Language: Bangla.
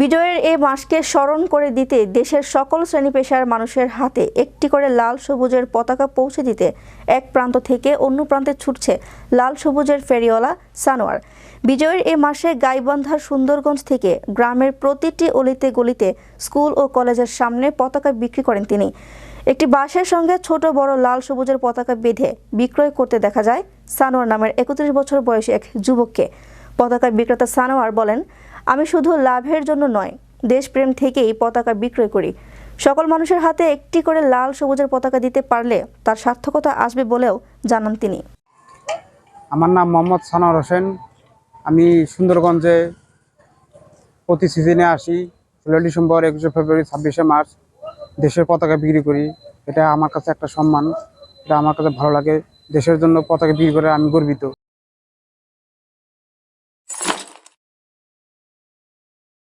বিজয়ের এই মাসকে স্মরণ করে দিতে দেশের সকল শ্রেণি পেশার মানুষের হাতে একটি করে লাল সবুজের পতাকা পৌঁছে দিতে এক প্রান্ত থেকে অন্য প্রান্তে ছুটছে লাল সবুজের ফেরিওয়ালা সানোয়ার। বিজয়ের এই মাসে গাইবান্ধার সুন্দরগঞ্জ থেকে গ্রামের প্রতিটি অলিতে গলিতে স্কুল ও কলেজের সামনে পতাকা বিক্রি করেন তিনি। একটি বাসের সঙ্গে ছোট বড় লাল সবুজের পতাকা বেঁধে বিক্রয় করতে দেখা যায় সানোয়ার নামের একত্রিশ বছর বয়সী এক যুবককে। পতাকা বিক্রেতা সানোয়ার বলেন, আমি শুধু লাভের জন্য নয়, দেশপ্রেম থেকেই পতাকা বিক্রয় করি। সকল মানুষের হাতে একটি করে লাল সবুজের পতাকা দিতে পারলে তার সার্থকতা আসবে বলেও জানান তিনি। আমার নাম মোহাম্মদ সানোয়ার হোসেন। আমি সুন্দরগঞ্জে প্রতি সিজনে আসি ষোলো ডিসেম্বর, একুশে ফেব্রুয়ারি, ছাব্বিশে মার্চ, দেশের পতাকা বিক্রি করি। এটা আমার কাছে একটা সম্মান, এটা আমার কাছে ভালো লাগে। দেশের জন্য পতাকা বিক্রি করে আমি গর্বিত।